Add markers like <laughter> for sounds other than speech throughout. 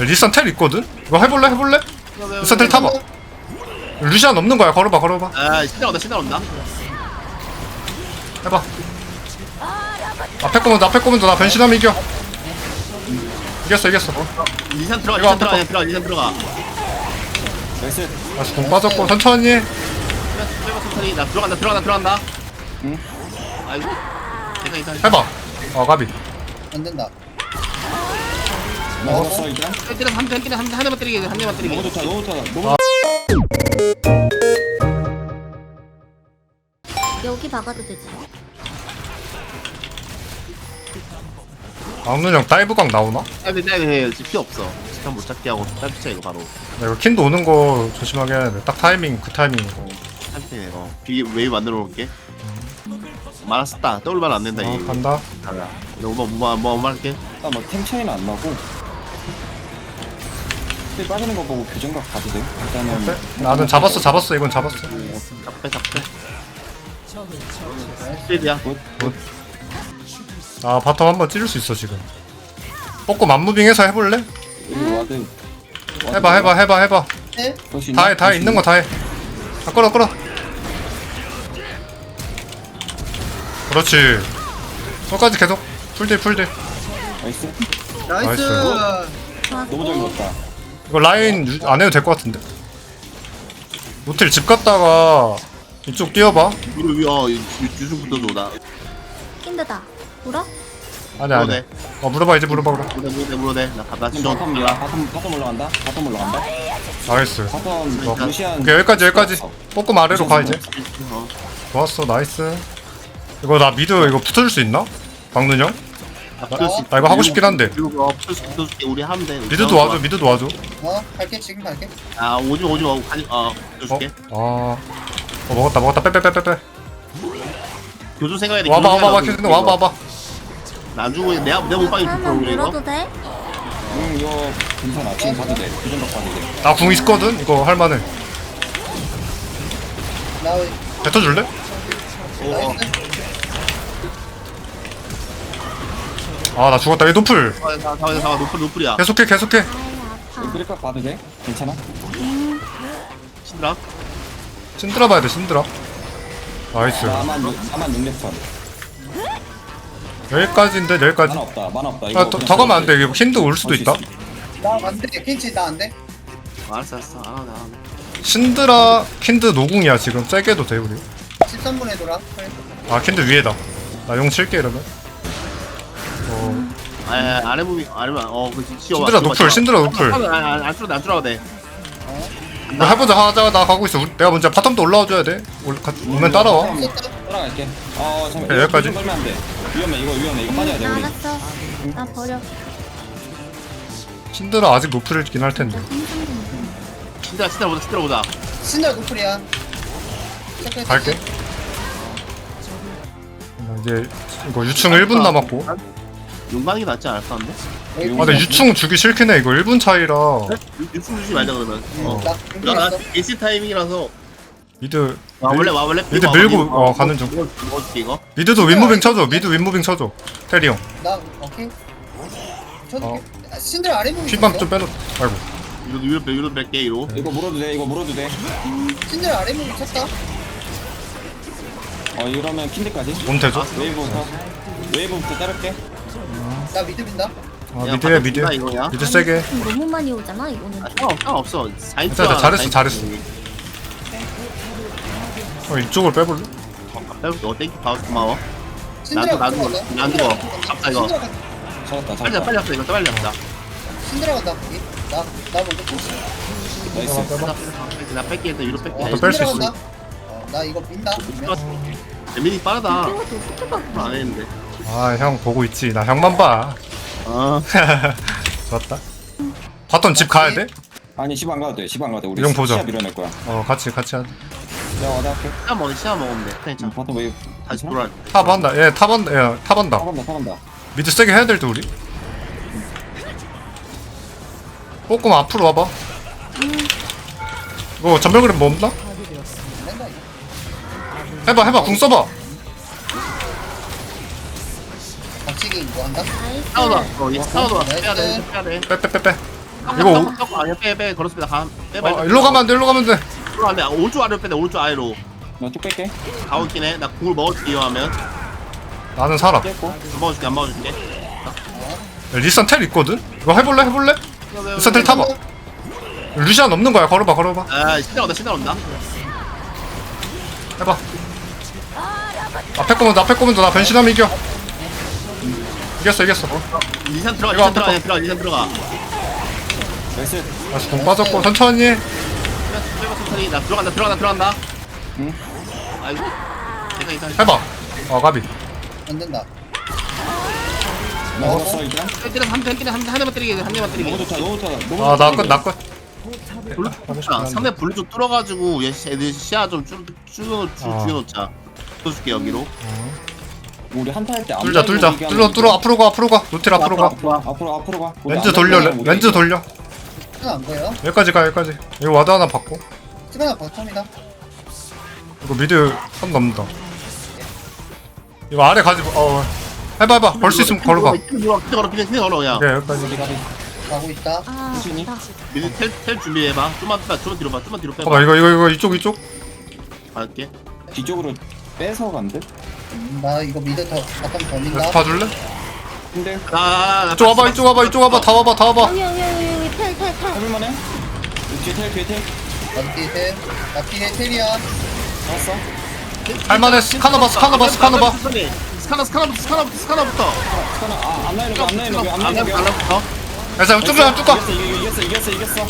리산 텔 있거든? 이거 해볼래? 해볼래? 리산 텔 타봐. 루시안 없는 거야. 걸어봐 걸어봐. 아 신나 온다 신나 온다. 해봐. 앞에 거 먼저 앞에 거 먼저 나 변신하면 이겨. 이겼어 이겼어. 리산 들어가 이거 들어가 앞에 들어가 들어가. 나이스 다시 공 빠졌고 천천히 빼봐 천천히. 나 들어간다 들어간다 들어간다. 응? 아이고. 괜찮아 괜찮아. 해봐. 어 가비. 안 된다. 먹었어 일단 때려 한 대, 한 대, 한 대, 한 대만 때리게 한 대만 너무 때리게. 좋다 너무 좋다. 너무 아. 여기 박아도 되지. 악눈형 다이브각 나오나? 짧게 짧게 피 없어. 시간 못 잡게 하고 짧게 차 이거 바로. 나 이거 킨도 오는 거 조심하게 해야 돼 딱 타이밍 그 타이밍이고. 짧게 어. 비, 웨이브 만들어 놓을게. 말았었다. 떠올만 안 된다 어 이. 간다. 가라 너무 뭐뭐 뭐 할게? 일단 차이는 안 나고 힐 빠지는 거 보고 교정각 가도 돼 일단은 네? 나는 잡았어 잡았어. 이건 잡았어. 잡배 잡배 스피드야 아 바텀 한번 찌를 수 있어 지금. 뽀꼬 만무빙해서 해볼래? 여기 와드 해봐 해봐 해봐 해봐. 네? 볼수 있나? 다해 다해. 있는 거 다해. 아 끌어 끌어. 그렇지. 끝까지 계속. 풀딜 풀딜 나이스. 나이스. 너무 잘 먹었다 이거 라인 유- 안 해도 될 것 같은데? 노틸 집 갔다가 이쪽 뛰어봐. 위로 어, 유- 유승부터 노다 힌드다. 물어? 아니 아니. 물어내. 어 물어봐 이제 물어봐 그럼 물어내 물어내 물어내 나 가다 바텀 좀 올라 바텀 바텀 올라간다? 바텀 올라간다? 나이스. 바텀 어, 루시안 오케이 여기까지 여기까지. 뽀꼼 아래로 가 이제. 어. 좋았어 나이스. 이거 나 미드 이거 붙어줄 수 있나? 박는 형? 나수나 이거 하고 싶긴 한데. 그리고 어 붙을 수 붙어줄게. 우리 하면 돼. 미드도 와줘 미드도 와줘. 어, 갈게 지금 갈게. 아 오지 마 오지 마. 가지 어 어? 붙어줄게. 아. 어, 먹었다 먹었다. 빼빼빼빼빼. 교수 생각해야 돼. 와봐 교수 와봐 와봐 와봐 와봐. 나안 주고 내가 내가 못 방이 붙어 우리 이거 물어도 돼? 응 이거 괜찮아 지금 가도 돼. 교정각 가도 돼. 나 궁 있거든 이거 할만해. 나 뱉어줄래? 어, 나이스. 아 나 죽었다. 얘 노플. 어, 다 다, 다, 노플 노플이야. 계속해 계속해. 그릴각 가도 돼? 괜찮아? 신드라 신드라 봐야 돼 신드라 나이스. 나만 4만 6렙선 여기까지인데 여기까지. 만화 없다 만화 없다. 이거 아, 더, 더 가면 안돼. 이거 힌드 올 수도 있다. 나안 돼. 킨치 나안 돼. 알았어 알았어. 안 하네 안 하네 신드라 킨드 노궁이야 지금. 세게도 돼 우리. 13분에 돌아. 아 킨드 위에다. 나 용 칠게 이러면. 어 아 아래 부분 아래만 어 그렇지 치워봐 신드라 노플 신드라 노플. 안안 줄어도 안 줄어도 돼. 뭐 해보자 하자 나 가고 있어. 우리, 내가 먼저 바텀도 올라와줘야 돼. 올, 가, 오면 따라와. 썼다. 따라갈게. 어 잠깐 네, 여기까지. 걸면 안 돼. 위험해 이거 위험해. 이거 빠져야 돼나 우리. 알았어. 나 버려. 신드라 아직 노플이긴 할 텐데. 신드라 신드라 보자 신드라 보자. 신나 노플이야. 체크해. 갈게. 어, 이제 이거 유충 1분 남았고. 아 게 낫지 않을까 근데? 여기 근데 유충 주기 싫긴 해 이거. 1분 차이라. 육수 주지 말자 그러면. 어. 나. AC 타이밍이라서. 미드 와 원래 와 원래? 미드 밀고, 어, 가는 중. 이거 먹어줄게 이거. 미드도 윗무빙 쳐줘. 미드 윗무빙 쳐줘. 테리 형. 나 오케이. 저도 어. 아, 신들 아래 부분. 피방 좀 빼놓 아이고. 이거 위로 빼 위로 뺄게 이로. 이거 물어도 돼 이거 물어도 돼어 신들 아래 부분 쳤다. 이러면 킨드까지? 뭔 되죠? 웨이브부터 웨이브부터 자를게 나 미드 빈다. 아 야, 미드야 미드 바꿔준다, 이거야. 미드 세게 지금 너무 많이 오잖아 이거는. 아 상관없어 괜찮아, 잘했어, 잘했어. 어 이쪽을 빼볼래? 빼볼게 어 땡큐 봐 고마워 나도 나도 나도 이거 잡다 이거. 잡았다 빨리 잡았다 빨리 잡자 이거 빨리 잡자 신들아 간다. 거기. 나, 나 먼저 볼게. 나이스 빼봐 나 뺄게 일단 위로 뺄게 어, 아, 뺄수 신들아 있어. 어, 나 이거 빈다. 재민이 빠르다 이것도 어떻게 봐? 안 했는데 아 형 보고 있지. 나 형만 봐. 어. <laughs> 좋았다. 바텀 집 가야 돼? 아니 10안 가도 돼. 10안 가도 돼. 우리 이런 보자. 시야 밀어낼 거야. 어 같이 같이 하자. 내가 와다 할게. 시간 먹으면 시간 먹으면 돼. 응, 괜찮아. 바텀 웨이브 다시 돌아 탑한다. 얘 탑한다 얘 탑한다. 타간다 타간다. 미드 세게 해야 될 때 우리? 조금 앞으로 와봐. 이거 전멸 그램 뭐 없나? 해봐 해봐. 궁 써봐 박치기 뭐 한다? 싸우다 어 이거 싸우다 빼야 돼 빼야 돼. 빼빼빼빼. 이거 아니야? 빼 빼 걸었습니다. 가 빼봐 어, 일로 가면 안돼 일로 가면 돼. 일로 가면 안 돼. 오른쪽 아래로 빼내 오른쪽 아래로. 나쭉 뺄게. 가오긴 해 나 궁을 먹을게 이용하면. 나는 살아. 뺐고. 안 먹어줄게 안 먹어줄게. 리산 텔 있거든? 이거 해볼래? 해볼래? 리산 텔 타봐. 루시안 없는 거야. 걸어봐 걸어봐. 아 신장 온다 신장 온다. 해봐. 앞에 거면 앞에 거면 나 변신하면 이겨 이겼어 이겼어. 리산 들어가 이거 들어가 그냥 들어가 들어가. 나이스. 다시 돈 빠졌고 천천히. 해. 빼봐 천천히. 나 들어간다 들어간다 들어간다. 응. 아이고. 괜찮아 괜찮아. 해봐. 어 가비. 안 된다. 나 잡았어 일단? 때려서 한 대, 때려 한, 대- 한 대만 때리게 한 대만 때리게 너무 좋다 너무 좋다. 너무 아나 좋다, 끝나 끝. 블루 아, 상대 블루 좀 뚫어가지고 얘 애들 시야 좀쭉 아. 죽여놓자. 뚫어줄게 여기로 우리 한타 할때 뚫자 뚫자. 뚫어 뚫어. 앞으로 가 앞으로 가. 노틸 앞으로 가. 앞으로 앞으로 앞으로 가 우리 렌즈 안 돌려 가면 레- 못 렌즈 이겨. 돌려. 하나 안 보여? 여기까지 가 여기까지. 이거 와드 하나 받고. 시간아 바텀이다. 이거 미드 선 넘는다. 이거 아래 가지 마- 어 해봐 해봐. 벌 수 있으면 걸어봐 퀴즈 걸어 퀴즈 걸어. 퀴즈 걸어 그냥. 오케이 여기까지. 우리 가비. 가고 있다. 아 수진이? 나 미드 텔, 텔 준비해봐. 좀만 빼봐 좀만 뒤로 봐. 좀만 뒤로 빼봐. 봐봐 이거 이거 이거 이쪽 이쪽. 갈게. 뒤쪽으로 빼서 간대 음, 나 이거 미드 더 바텀 더 민다. 봐줄래? 근데 나나 이쪽 와봐 이쪽 와봐 이쪽 와봐. 다 와봐 다 와봐. 여기 여기 여기 여기. 텔텔텔. 해볼만해? 뒤에 텔 뒤에 텔. 나 뒤에 텔. 나 뒤에 텔이야. 잡았어? 할만해. 봐 스카너 봐 스카너 스카너부터 스카너부터 스카너부터. 스카너 아안 나이는 거안 나이는 거안 나이는 거 안나부터 그래서 쭉가쭉가 이겼어 이겼어 이겼어 이겼어.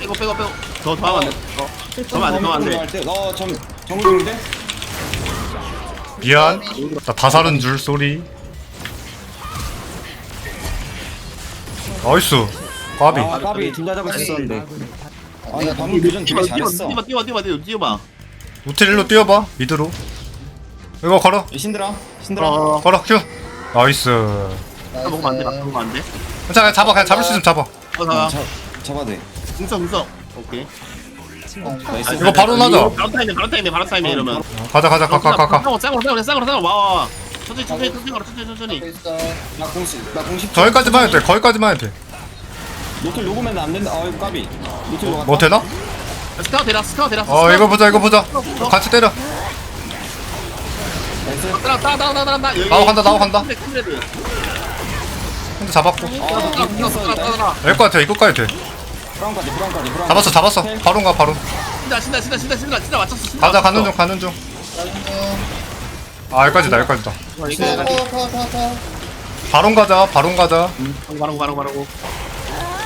빼고 빼고 빼고. 더더 하면 안돼. 더. 하면 안돼 더 하면 안돼. 너 점 정글인데 미안. 나다 사는 줄 소리. 나이스. 까비. 아 까비 둘다 잡을 수 있었는데. 아 나 방금 교전 되게 잘했어. 뛰어봐 뛰어봐 뛰어봐 뛰어봐 뛰어봐. 일로 뛰어봐 미드로. 이거 걸어. 야, 신들아 신들아 어. 걸어 큐. 나이스. 나 먹으면 안돼 나 먹으면 안돼. 괜찮아 잡아. 그냥 잡을 수 있으면 잡아. 어 어, 가잡 잡아야 돼. 궁서 궁서 오케이 나이스. 이거 바로 나자 바로 타임이 바로 타임이 바로 타임이 이러면. 어, 가자 가자 가가 가가. 싸고 싸고 싸고 싸고 싸고 와와 천천히 천천히 천천히 걸어 천천히 천천히. 있어. 나 공식 나 공식 저기까지만 해도 돼 거기까지만 해도 노틀 녹으면 안 된다. 아 이거 까비. 노틀 녹았다. 돼뭐 되나? 스카우 대라 스카우 대라 어 이거 보자 이거 보자. 같이 때려. 나이스. 따라 따라 따라 따라 따라. 여기 나와 간다, 나와 간다. 근데 잡았고. 아 따라 따라 따라 따라. 될 것 같아 이거까지 돼 브라운까지 브라운까지 브라운 잡았어 잡았어. 바로 가 바로 신다 신다 신다 신다 신다 신다. 맞췄어 신다. 가자 가는. 중 가는 중아 여기까지다 여기까지다. 어, 터. 바론 가자 바론 가자. 바로 바로 바로 바로.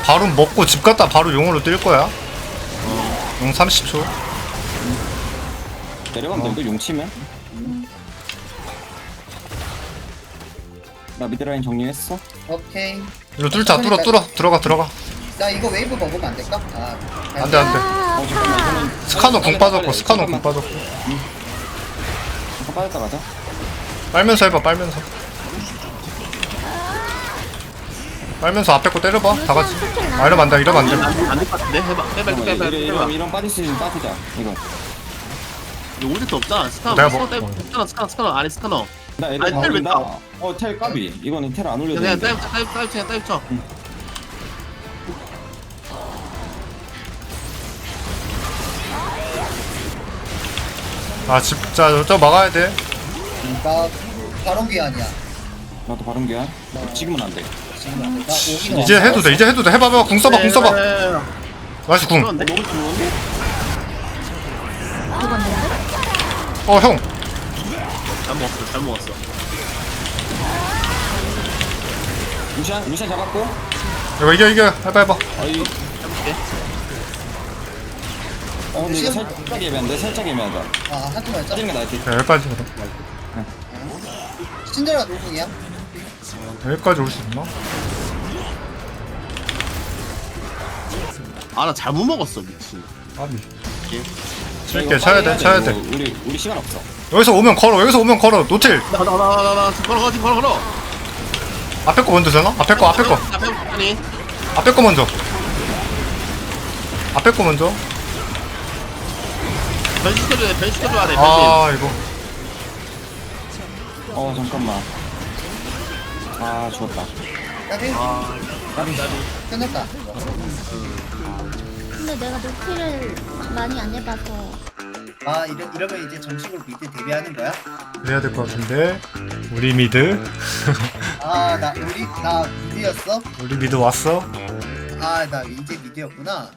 바론 먹고 집 갔다 바로 용으로 뛸 거야. 용 30초. 내려가면 돼 이거 용치면? 나 미드라인 정리했어. 오케이. 이거 뚫자 뚫어 뚫어 들어가 들어가 나 이거 웨이브 먹으면 안 될까? 아. 안돼 안돼. 어 잠깐만 이거는 스카노 공 빠졌고 스카노 공. 빠졌고. 잠깐 빠졌다 가자. 빨면서 해봐 빨면서. 빨면서 앞에 거 때려봐. 다 같이. 아 이러면 안돼 이러면 안돼. 안될 것 같은데? 해봐 해봐 잠깐만, 해봐. 이런- 해봐 이런 이런 빠질 수 있는 빠지자 이거. 이거 올릴 수 없잖아. 스카너 내가 스카너 뭐- 떼- 스카너 스카너 스카너 안에 스카너 나 아니, 애들 다텔 올린다. 왜 어텔 까비. 이거는 텔 안 올려도 그냥 되는데. 따입 따입 따입 쳐 따입 쳐 아 진짜 저 막아야 돼. 나 바론기 아니야. 나도 바른 게야 지금은 안 돼. 지금 안 돼. 나 오긴 이제 해도 돼 이제 해도 돼. 해봐봐 궁 써봐 궁 써봐. 네, 나이스 궁. 그런데? 너무 좋은데? 어 형. 잘 먹었어 잘 먹었어. 루시안 루시안 잡았고? 이거 이겨 이겨. 해봐 해봐. 어이 해볼게 어 근데 이거 살짝 애매한데? 살짝 애매하다 아, 한 팀만 했어? 빠지는 게 나을 듯 자, 여기까지. 그럼 신데라 노궁이야? 여기까지 올 수 있나? 아 나 잘못 먹었어 미친. 오케이. 칠게 쳐야 돼 쳐야 돼. 우리 우리 시간 없어. 여기서 오면 걸어 여기서 오면 걸어 노틸. 나 나 나 나나 걸어 걸어 걸어 걸어. 앞에 거 먼저 되나? 앞에 거 앞에 거. 앞에 거 아니 앞에 거 먼저. 앞에 거 먼저 변시켜줘야 돼 변시켜줘야 돼 변신 아 이거 어 잠깐만 아 죽었다 까비? 아 끝났다 이거. 근데 내가 노티를 많이 안 해봐서 아 이러, 이러면 이제 정식으로 미드 데뷔하는 거야? 그래야 될 것 같은데 우리 미드 <laughs> 아 나 우리 나 미드였어? 우리 미드 왔어? 아 나 이제 미드였구나